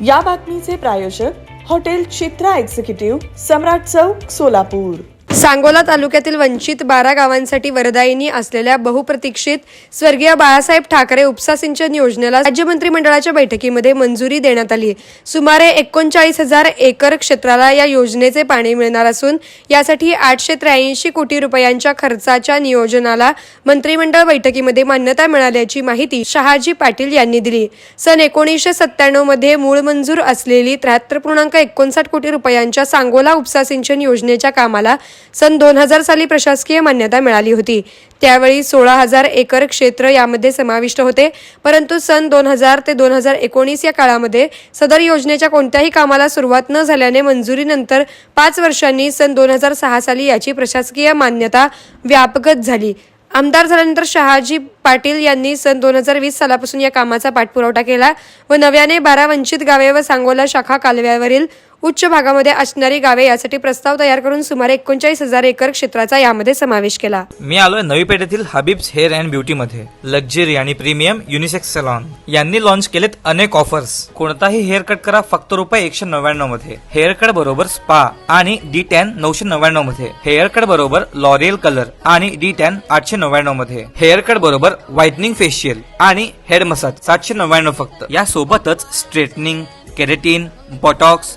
या बातमीचे प्रायोजक हॉटेल चित्रा एक्झिक्युटिव्ह सम्राट चौक सोलापूर. सांगोला तालुक्यातील वंचित बारा गावांसाठी वरदायिनी असलेल्या बहुप्रतीक्षित स्वर्गीय बाळासाहेब ठाकरे उपसा सिंचन योजनेला राज्य मंत्रिमंडळाच्या बैठकीमध्ये मंजुरी देण्यात आली. सुमारे एकोणचाळीस हजार एकर क्षेत्राला या योजनेचे पाणी मिळणार असून यासाठी आठशे त्र्याऐंशी कोटी रुपयांच्या खर्चाच्या नियोजनाला मंत्रिमंडळ बैठकीमध्ये मान्यता मिळाल्याची माहिती शहाजी पाटील यांनी दिली. सन एकोणीसशे सत्त्याण्णवमध्ये मूळ मंजूर असलेली त्र्याहत्तर पूर्णांक एकोणसाठ कोटी रुपयांच्या सांगोला उपसा सिंचन योजनेच्या कामाला सन दोन हजार साली प्रशासकीय मान्यता मिळाली होती. त्यावेळी सोळा हजार एकर क्षेत्र यामध्ये समाविष्ट होते. परंतु सन दोन हजार ते दोन हजार एकोणीस या काळामध्ये सदर योजनेच्या कोणत्याही कामाला सुरुवात न झाल्याने मंजुरीनंतर पाच वर्षांनी सन दोन हजार सहा साली याची प्रशासकीय मान्यता व्यापगत झाली. आमदार झाल्यानंतर शहाजी पाटील यांनी सन दोन हजार वीस सालापासून या कामाचा पाठपुरावठा केला व नव्याने बारा वंचित गावे व सांगोला शाखा कालव्यावरील उच्च भागामध्ये असणारी गावे यासाठी प्रस्ताव तयार करून सुमारे एकोणचाळीस हजार एकर क्षेत्राचा यामध्ये समावेश केला. मी आलोय नवी पेठेतील हबीब्स हेअर अँड ब्युटी मध्ये. लक्झरी आणि प्रीमियम युनिसेक्स सलॉन यांनी लॉन्च केलेत अनेक ऑफर्स कोणताही हेअर कट करा फक्त रुपये एकशे नव्याण्णवमध्ये. हेअर कट बरोबर स्पा आणि डी टॅन नऊशे नव्याण्णवमध्ये. हेअर कट बरोबर लॉरियल कलर आणि डी टॅन आठशे नव्याण्णवमध्ये. हेअर कट बरोबर व्हाइटनिंग फेशियल आणि हेड मसाज सातशे नव्याण्णव फक्त. या सोबतच straightening keratin botox